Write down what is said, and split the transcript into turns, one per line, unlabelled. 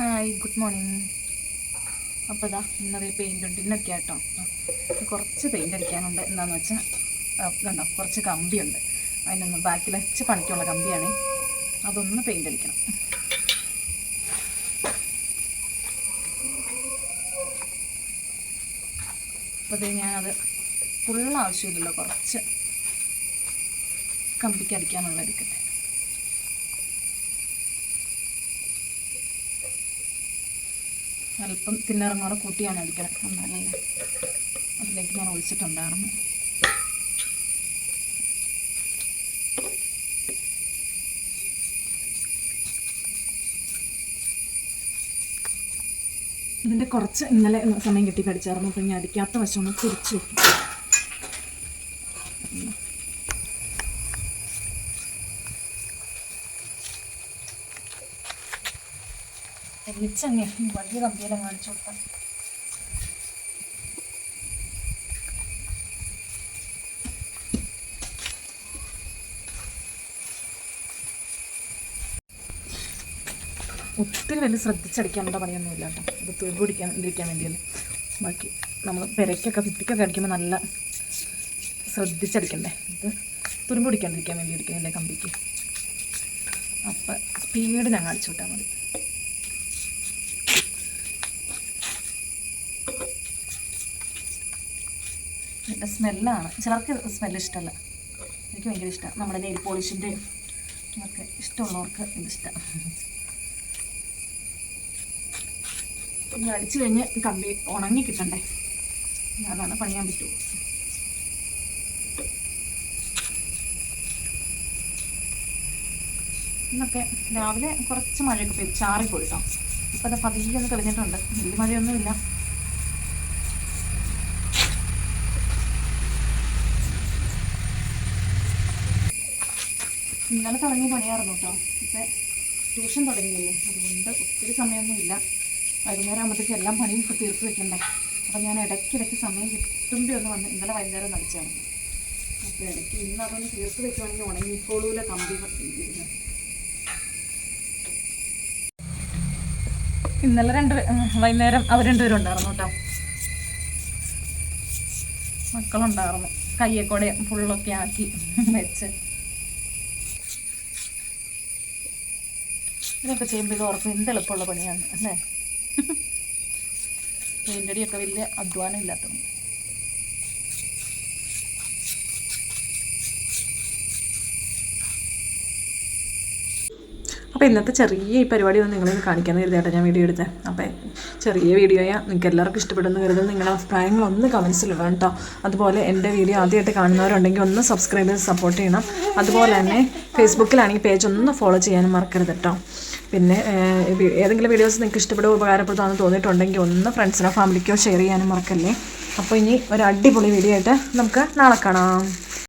Hi good morning അപ്പോൾ ഇതാ ഇന്നത് പെയിന്റ് ഉണ്ട്. ഇന്നൊക്കെ കേട്ടോ കുറച്ച് പെയിന്റ് അടിക്കാനുണ്ട്. എന്താണെന്ന് വെച്ചാൽ ഇതുണ്ടോ കുറച്ച് കമ്പിയുണ്ട്. അതിനൊന്ന് ബാക്കിൽ വെച്ച് പണിക്കുള്ള കമ്പിയാണ്. അതൊന്ന് പെയിന്റ് അടിക്കണം. അപ്പോൾ ഇത് ഞാനത് ഫുള്ള് ആവശ്യമില്ലല്ലോ. കുറച്ച് കമ്പിക്ക് അടിക്കാനുള്ള എടുക്കട്ടെ അല്പം തിന്നറും കൂടെ കൂട്ടിയാണ് അടിക്കണം എന്നാലല്ലേ അതിലേക്ക് ഞാൻ ഒഴിച്ചിട്ടുണ്ടായിരുന്നു. ഇതിന്റെ കുറച്ച് ഇന്നലെ സമയം കിട്ടി പഠിച്ചായിരുന്നു. അപ്പം ഇനി അടിക്കാത്ത വശം തിരിച്ചു വെക്കും. ഒന്നിച്ചങ്ങ് വലിയ കമ്പിയെല്ലാം കാണിച്ചു കൊടുക്കാം ഒത്തിരി വലിയ ശ്രദ്ധിച്ചടിക്കാനുള്ള പണിയൊന്നുമില്ല കേട്ടോ. ഇത് തുരുമ്പ് പിടിക്കാൻ ഇരിക്കാൻ വേണ്ടിയല്ലേ. ബാക്കി നമ്മൾ പെരയ്ക്കൊക്കെ ഭിത്തിക്കൊക്കെ അടിക്കുമ്പോൾ നല്ല ശ്രദ്ധിച്ചടിക്കണ്ടേ? ഇത് തുരുമ്പ് പിടിക്കാണ്ടിരിക്കാൻ വേണ്ടി ഇരിക്കുന്നില്ലേ കമ്പിക്ക്? അപ്പം സ്പീഡ് ഞാൻ കാണിച്ചു വിട്ടാൽ മതി. ഇതിന്റെ സ്മെല്ലാണ്. ചിലർക്ക് സ്മെല്ല് ഇഷ്ടമല്ല. എനിക്ക് ഭയങ്കര ഇഷ്ടമാണ്. നമ്മുടെ നെയിൽ പോളിഷിന്റെ ഒക്കെ ഇഷ്ടമുള്ളവർക്ക് ഇത് ഇഷ്ടം. ഇനി അടിച്ചു കഴിഞ്ഞ് കമ്പി ഉണങ്ങി കിട്ടണ്ടേ? അതാണ് പണിയാൻ പറ്റുള്ളൂ ഇന്നൊക്കെ രാവിലെ കുറച്ച് മഴയൊക്കെ പെയ്ത്. ചാറിപ്പോയിട്ടോ ഇപ്പം അത് പതിയെ ഒന്ന് വലിയ മഴയൊന്നുമില്ല. ഇന്നലെ തുടങ്ങി പണിയായിരുന്നു കേട്ടോ. ഇപ്പം ട്യൂഷൻ തുടങ്ങിയില്ലേ? അതുകൊണ്ട് ഒത്തിരി സമയമൊന്നുമില്ല. വൈകുന്നേരം ആകുമ്പോഴത്തേക്ക് എല്ലാം പണിയും ഇപ്പോൾ തീർത്ത് വെക്കണ്ടേ. അപ്പം ഞാൻ ഇടയ്ക്കിടയ്ക്ക് സമയം കിട്ടുമ്പോൾ ഒന്ന് വന്ന് ഇന്നലെ വൈകുന്നേരം നടിച്ചാണ് അപ്പോൾ ഇടയ്ക്ക് ഇന്ന് അതൊന്ന് തീർത്ത് വെക്കുവാണെങ്കിൽ ഉണങ്ങിക്കോളൂല കമ്പി. ഇന്നലെ രണ്ട് വൈകുന്നേരം അവർ രണ്ടുപേരും ഉണ്ടായിരുന്നു കേട്ടോ. മക്കളുണ്ടായിരുന്നു. കയ്യെക്കൂടെ ഫുള്ളൊക്കെ ആക്കി വെച്ച്. ഇതൊക്കെ ചെയ്യുമ്പോൾ ഇത് ഓർക്കും എന്ത് എളുപ്പമുള്ള പണിയാണ് അല്ലേ? പെയിന്റടിയൊക്കെ വലിയ അധ്വാനം ഇല്ലാത്തതുകൊണ്ട്. അപ്പോൾ ഇന്നത്തെ ചെറിയ ഈ പരിപാടി ഒന്ന് നിങ്ങളൊന്ന് കാണിക്കാൻ കരുതിയാട്ടോ ഞാൻ വീഡിയോ എടുത്തത് അപ്പോൾ ചെറിയ വീഡിയോയാ നിങ്ങൾക്ക് എല്ലാവർക്കും ഇഷ്ടപ്പെടുന്ന കരുതും നിങ്ങളുടെ അഭിപ്രായങ്ങളൊന്ന് കമൻസിൽ ഇടണം കേട്ടോ അതുപോലെ എന്റെ വീഡിയോ ആദ്യമായിട്ട് കാണുന്നവരുണ്ടെങ്കിൽ ഒന്ന് സബ്സ്ക്രൈബ് ചെയ്ത് സപ്പോർട്ട് ചെയ്യണം. അതുപോലെ തന്നെ ഫേസ്ബുക്കിലാണെങ്കിൽ പേജ് ഒന്ന് ഫോളോ ചെയ്യാനും മറക്കരുത് കേട്ടോ പിന്നെ ഏതെങ്കിലും വീഡിയോസ് നിങ്ങൾക്ക് ഇഷ്ടപ്പെടുക ഉപകാരപ്പെടുത്താമെന്ന് തോന്നിയിട്ടുണ്ടെങ്കിൽ ഒന്ന് ഫ്രണ്ട്സിനോ ഫാമിലിക്കോ ഷെയർ ചെയ്യാനും മറക്കല്ലേ. അപ്പോൾ ഇനി ഒരു അടിപൊളി വീഡിയോ ആയിട്ട് നമുക്ക് നാളെ കാണാം.